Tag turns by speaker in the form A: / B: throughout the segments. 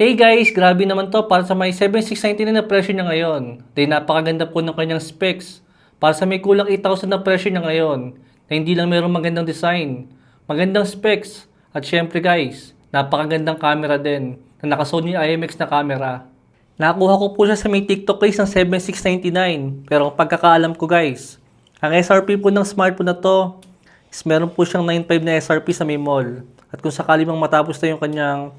A: Hey guys, grabe naman to para sa may 7699 na presyo niya ngayon. Dahil napakaganda po ng kanyang specs. Para sa may kulang 8,000 na presyo niya ngayon. Na hindi lang mayroong magandang design, magandang specs. At syempre guys, napakagandang camera din na naka Sony IMX na camera. Nakuha ko po siya sa may TikTok case ng 7699. Pero ang pagkakaalam ko guys, ang SRP po ng smartphone na to is meron po siyang 9.5 na SRP sa may mall. At kung sakali mang matapos na yung kanyang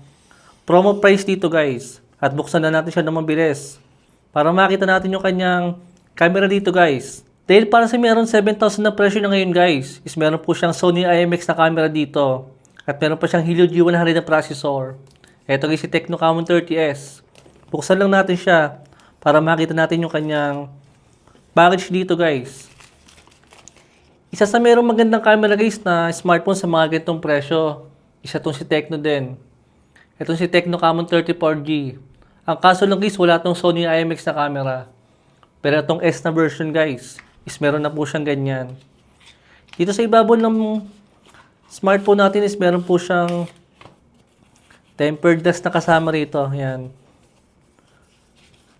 A: promo price dito guys. At buksan na natin siya ng mabilis. Para makita natin yung kanyang camera dito guys. Dahil para sa meron 7,000 na presyo na ngayon guys, is meron po siyang Sony IMX na camera dito. At meron pa siyang Helio G100 na processor. Ito guys si Tecno Camon 30S. Buksan lang natin siya para makita natin yung kanyang package dito guys. Isa sa merong magandang camera guys na smartphone sa mga ganitong presyo. Isa tong si Tecno din. Itong si Tecno Camon 34G. Ang kaso lang guys, wala tong Sony IMX na camera. Pero itong S na version guys, is meron na po siyang ganyan. Dito sa ibabaw ng smartphone natin is meron po siyang tempered glass na kasama rito. Yan.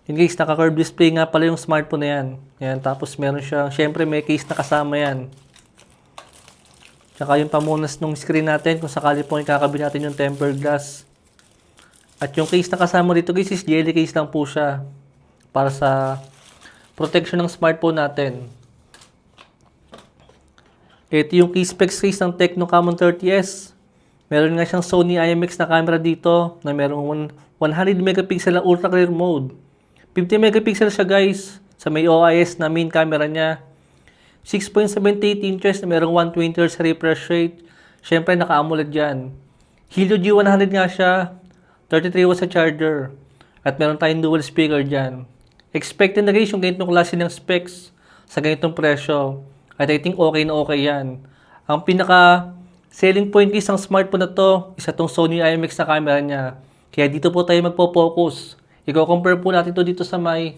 A: Yun guys, naka-curved display nga pala yung smartphone na yan. Yan, tapos meron siyang, syempre may case na kasama yan. Tsaka yung pamunas ng screen natin kung sakali po ikakabit natin yung tempered glass. At yung case na kasama dito guys is jelly case lang po siya. Para sa protection ng smartphone natin. Ito yung key specs case ng Tecno Camon 30S. Meron nga siyang Sony IMX na camera dito na merong 100 megapixel na ultra clear mode. 50 megapixel siya guys sa may OIS na main camera niya. 6.78 inches na merong 120 Hz refresh rate. Siyempre naka-AMOLED yan. Helio G100 nga siya. 33 watts sa charger. At meron tayong dual speaker dyan. Expected na guys yung ganitong klase ng specs sa ganitong presyo. At I think okay na okay yan. Ang pinaka selling point is ang smartphone na to, isa tong Sony IMX na camera niya. Kaya dito po tayo magpo-focus. I-compare po natin to dito sa may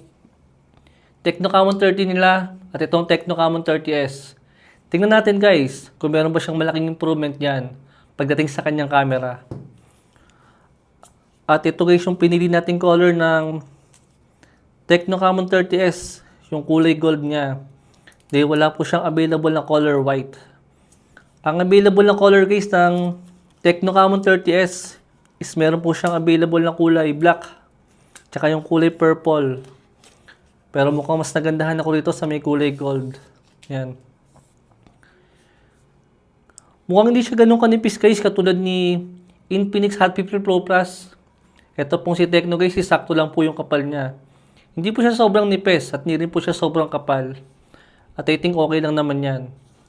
A: Tecno Camon 30 nila at itong Tecno Camon 30S. Tingnan natin guys kung meron ba siyang malaking improvement yan pagdating sa kanyang camera. At ito guys yung pinili nating color ng Tecno Camon 30S, yung kulay gold niya. Dahil wala po siyang available na color white. Ang available na color guys ng Tecno Camon 30S is meron po siyang available na kulay black. Tsaka yung kulay purple. Pero mukhang mas nagandahan ako dito sa may kulay gold. Yan. Mukhang hindi siya ganun kanipis guys katulad ni Infinix Hot 50 Pro Plus. Ito pong si Tecno guys, sakto lang po yung kapal niya. Hindi po siya sobrang nipis at hindi rin po siya sobrang kapal. At I think okay lang naman yan.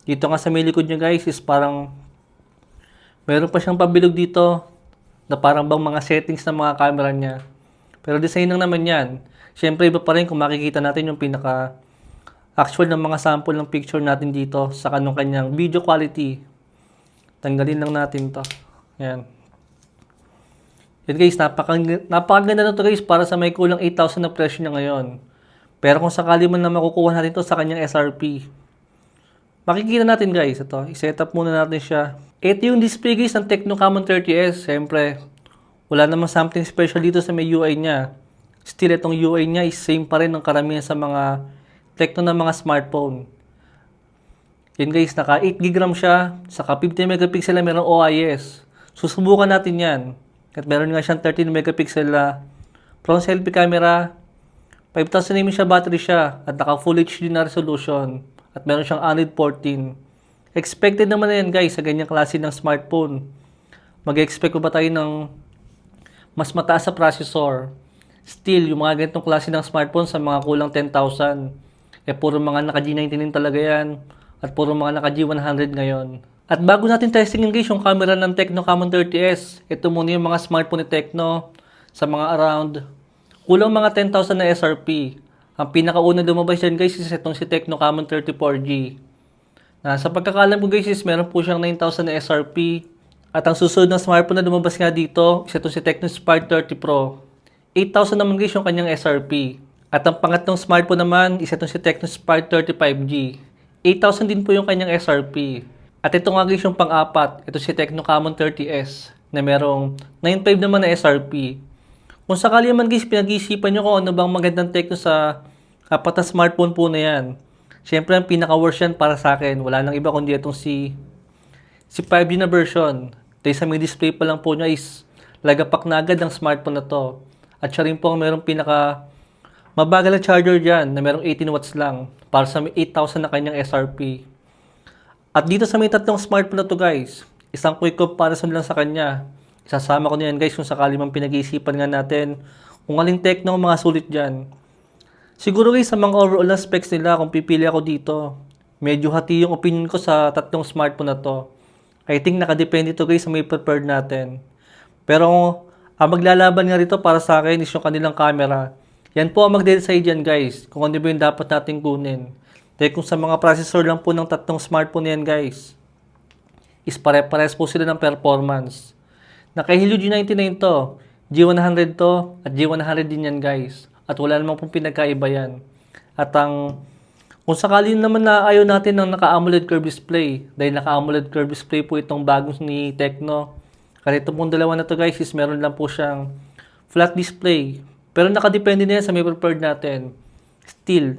A: Dito nga sa may likod niya guys is parang meron pa siyang pabilog dito na parang bang mga settings ng mga camera niya. Pero design lang naman yan. Siyempre iba pa rin kung makikita natin yung pinaka actual ng mga sample ng picture natin dito sa kanong kanyang video quality. Tanggalin lang natin to. Yan. Yan guys, napaka, napakaganda na to guys para sa may kulang 8,000 na presyo niya ngayon. Pero kung sakali man na makukuha natin to sa kanyang SRP, makikita natin guys, ito, i-set up muna natin siya. Ito yung display guys ng Tecno Camon 30S. Siyempre, wala namang something special dito sa may UI niya. Still, itong UI niya is same pa rin ng karamihan sa mga Tecno na mga smartphone. Yan guys, naka 8 GB RAM siya, saka 50 megapixel na merong OIS. Susubukan natin yan. At meron nga siyang 13 megapixel na front selfie camera. 5,000 mAh battery siya at naka full HD na resolution. At meron siyang Android 14. Expected naman na yan guys sa ganyang klase ng smartphone. Mag-expect ba tayo ng mas mataas sa processor? Still, yung mga ganitong klase ng smartphone sa mga kulang 10,000. Eh, puro mga naka G99 talaga yan. At puro mga naka G100 ngayon. At bago natin testingin guys yung camera ng Tecno Camon 30S, ito muna yung mga smartphone ni Tecno sa mga around kulang mga 10,000 na SRP. Ang pinakauna lumabas dyan guys is itong si Tecno Camon 34G. Na sa pagkakalam ko guys is meron po siyang 9,000 na SRP. At ang susunod na smartphone na lumabas nga dito is itong si Tecno Spark 30 Pro. 8,000 naman guys yung kanyang SRP. At ang pangatlong smartphone naman is itong si Tecno Spark 35G. 8,000 din po yung kanyang SRP. At ito nga guys yung pang-apat. Ito si Tecno Camon 30S na merong 9.5 naman na SRP. Kung sakali man guys, pinag-iisipan nyo kung ano bang magandang techno sa apat na smartphone po na yan. Siyempre, ang pinaka-worst yan para sa akin. Wala nang iba kundi itong si, si 5G na version. Dahil sa may display pa lang po niya is lagapak na agad ang smartphone na to. At siya rin po ang merong pinaka mabagal na charger dyan na merong 18 watts lang para sa may 8,000 na kanyang SRP. At dito sa may tatlong smartphone na to guys, isang quick comparison lang sa kanya. Isasama ko na yan guys kung sakali man pinag-iisipan nga natin kung aling techno ang mga sulit dyan. Siguro guys sa mga overall na specs nila kung pipili ako dito, medyo hati yung opinion ko sa tatlong smartphone na to. I think nakadepende to guys sa may prepared natin. Pero ang maglalaban nga rito para sa akin is yung kanilang camera. Yan po ang magde-decide yan guys kung ano ba yung dapat natin kunin. Dahil kung sa mga processor lang po ng tatlong smartphone yan guys, is pare-pares po sila ng performance. Naka-Helio G99 to, G100 to, at G100 din yan guys. At wala namang pong pinagkaiba yan. At ang, kung sakali naman na ayaw natin ng naka-AMOLED curve display, dahil naka-AMOLED curve display po itong bagong ni Tecno. Kasi ito pong dalawa na to guys is meron lang po siyang flat display. Pero nakadepende na yan sa may prepared natin. Still,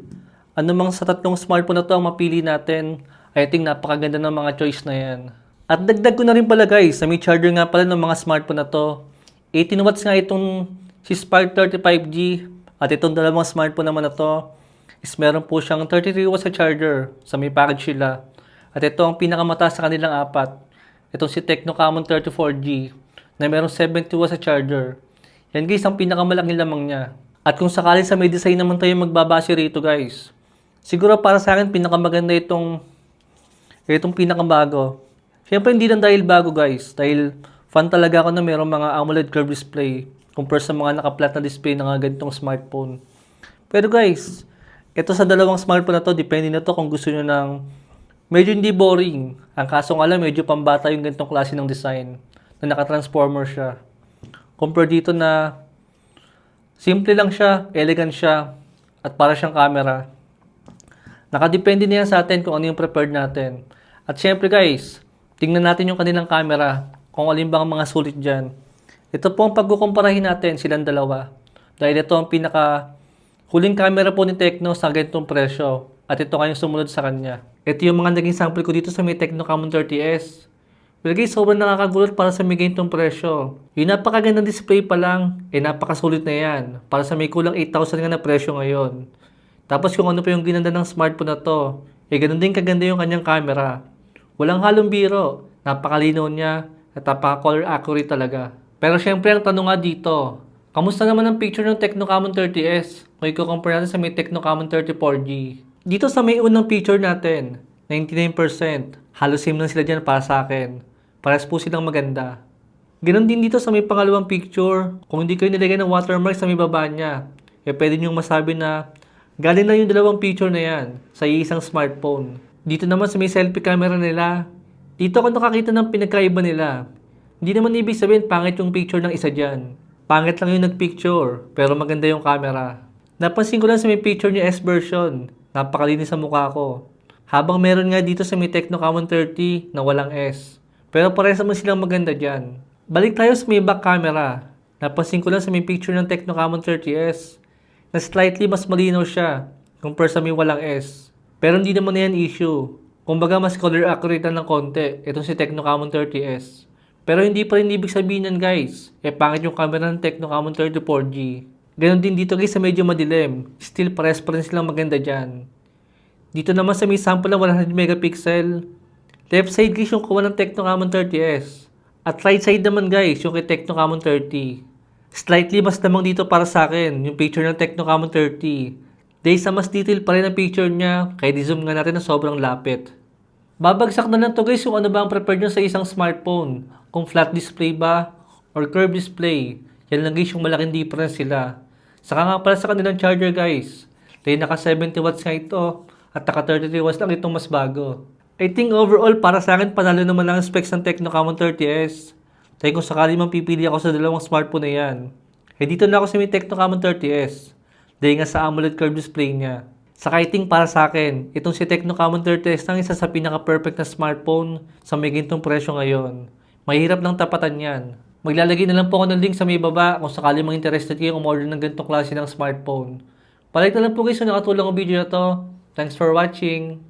A: ano mang sa tatlong smartphone na to ang mapili natin, I think napakaganda ng mga choice na yan. At dagdag ko na rin pala guys, sa may charger nga pala ng mga smartphone na to. 18 watts nga itong si Spark 35G at itong dalawang smartphone naman na to is meron po siyang 33 watts sa charger sa may package sila. At ito ang pinakamataas sa kanilang apat. Itong si Tecno Camon 34G na merong 70 watts sa charger. Yan guys ang pinakamalaking lamang niya. At kung sakali sa may design naman tayo magbabase rito guys, siguro para sa akin pinakamaganda itong itong pinakabago. Siyempre hindi lang dahil bago guys, dahil fan talaga ako na mayroong mga AMOLED curve display compare sa mga naka-flat na display ng mga ganitong smartphone. Pero guys, ito sa dalawang smartphone na to, depende na to kung gusto nyo ng medyo hindi boring. Ang kaso nga lang, medyo pambata yung ganitong klase ng design na naka-transformer siya. Compare dito na simple lang siya, elegant siya, at para siyang camera. Nakadepende na yan sa atin kung ano yung prepared natin. At syempre guys, tingnan natin yung kanilang camera, kung alin bang mga sulit dyan. Ito po ang pagkukumparahin natin silang dalawa. Dahil ito ang pinaka huling camera po ni Tecno sa ganitong presyo. At ito kayong sumunod sa kanya. Ito yung mga naging sample ko dito sa may Tecno Camon 30S. Pero guys, sobrang nakakagulat para sa may ganitong presyo. Yung napakagandang display pa lang, eh napakasulit na yan. Para sa may kulang 8,000 nga na presyo ngayon. Tapos kung ano pa yung ginanda ng smartphone na to, eh ganun din kaganda yung kanyang camera. Walang halong biro, napakalinaw niya, at napaka-color accurate talaga. Pero syempre ang tanong nga dito, kamusta naman ang picture ng Tecno Camon 30S kung i-compare natin sa may Tecno Camon 34G? Dito sa may unang picture natin, 99%, halos same lang sila dyan para sa akin. Pares po silang maganda. Ganon din dito sa may pangalawang picture, kung hindi kayo nilagay ng watermark sa may baba niya, eh pwede niyong masabi na galing na yung dalawang picture na yan sa isang smartphone. Dito naman sa may selfie camera nila, dito ako nakakita ng pinagkaiba nila. Hindi naman ibig sabihin pangit yung picture ng isa dyan. Pangit lang yung nagpicture, pero maganda yung camera. Napansin ko lang sa may picture niya S version. Napakalinis sa mukha ko. Habang meron nga dito sa may Tecno Camon 30 na walang S. Pero parehas naman silang maganda dyan. Balik tayo sa may back camera. Napansin ko lang sa may picture ng Tecno Camon 30S na slightly mas malinaw siya compare sa may walang S. Pero hindi naman na yan issue. Kumbaga mas color accurate lang ng konti itong si Tecno Camon 30S. Pero hindi pa rin ibig sabihin yan guys. Eh pangit yung camera ng Tecno Camon 34G. Ganon din dito guys sa medyo madilim. Still pares pa rin silang maganda dyan. Dito naman sa may sample ng 100 megapixel. Left side guys yung kuha ng Tecno Camon 30S. At right side naman guys yung kay Tecno Camon 30. Slightly mas lamang dito para sa akin yung picture ng Tecno Camon 30. Dahil sa mas detail pa rin ang picture niya, kaya di-zoom nga natin na sobrang lapit. Babagsak na lang to guys yung ano ba ang prepared nyo sa isang smartphone. Kung flat display ba or curved display. Yan lang guys yung malaking difference sila. Saka nga pala sa kanilang charger guys. Dahil naka 70 watts nga ito at naka 33 watts lang itong mas bago. I think overall para sa akin panalo naman lang ang specs ng Tecno Camon 30S. Dahil kung sakali man pipili ako sa dalawang smartphone na yan. Eh dito na ako sa may Tecno Camon 30S. Dahil nga sa AMOLED curve display niya. Saka I think para sa akin, itong si Tecno Camon 30S lang isa sa pinaka-perfect na smartphone sa may gintong presyo ngayon. Mahirap lang tapatan yan. Maglalagay na lang po ako ng link sa may baba kung sakali mga interested kayong umorder ng ganitong klase ng smartphone. Palike na lang po guys kung nakatulong ang video na to. Thanks for watching.